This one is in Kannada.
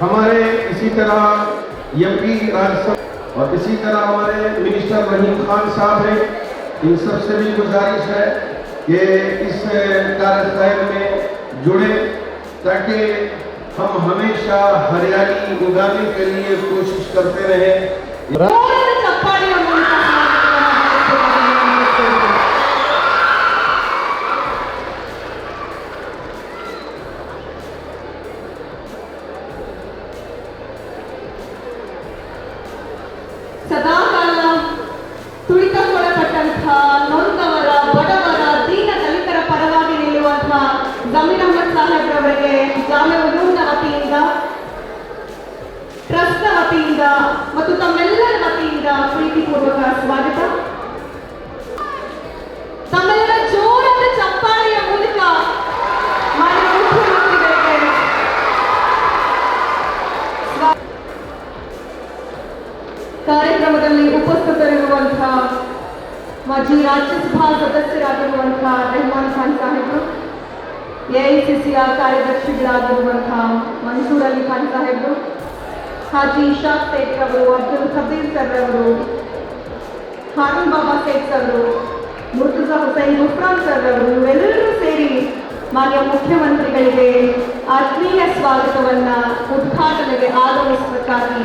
हमारे इसी तरह एमपी राज्यसभा और इसी तरह हमारे मिनिस्टर रहीम खान साहब हैं। इन सबसे भी गुजारिश है कि इस कार्यक्रम में जुड़े ताकि हम हमेशा हरियाली उगाने के लिए कोशिश करते रहें। ಸದಾಕಾಲ ತುಳಿತಕ್ಕೊಳಪಟ್ಟಂತಹ ನೊಂದವರ ಬಡವರ ದೀನ ದಲಿತರ ಪರವಾಗಿ ನಿಲ್ಲುವಂತಹ ಜಮೀರ್ ಅಹಮದ್ ಸಾಹೇಬ್ರವರಿಗೆ ಜಾಮೆ ಕಾರ್ಯಕ್ರಮದಲ್ಲಿ ಉಪಸ್ಥಿತರಿರುವಂತಹ ಮಾಜಿ ರಾಜ್ಯಸಭಾ ಸದಸ್ಯರಾಗಿರುವಂತಹ ರೆಹಮಾನ್ ಖಾನ್ ಸಾಹೇಬರು ಎಐಸಿಸಿಯ ಕಾರ್ಯದರ್ಶಿಗಳಾಗಿರುವಂತಹ ಮನ್ಸೂರ್ ಅಲಿ ಖಾನ್ ಸಾಹೇಬರು, ಹಾಜಿ ಇಶಾಕ್ ಸೇಠ್ ಅವರು, ಅಬ್ದುಲ್ ಖಬೀರ್ ಸರ್ ಅವರು ಹಾರೂನ್ ಬಾಬಾ ಸೇಠ್ ಅವರು, ಮುರ್ತುಜಾ ಹುಸೈನ್ ಉಫ್ರಾನ್ ಸರ್ ಅವರು, ಇವೆಲ್ಲರೂ ಸೇರಿ ಮಾನ್ಯ ಮುಖ್ಯಮಂತ್ರಿಗಳಿಗೆ ಆತ್ಮೀಯ ಸ್ವಾಗತವನ್ನ ಉದ್ಘಾಟನೆಗೆ ಆಗಮಿಸಬೇಕಾಗಿ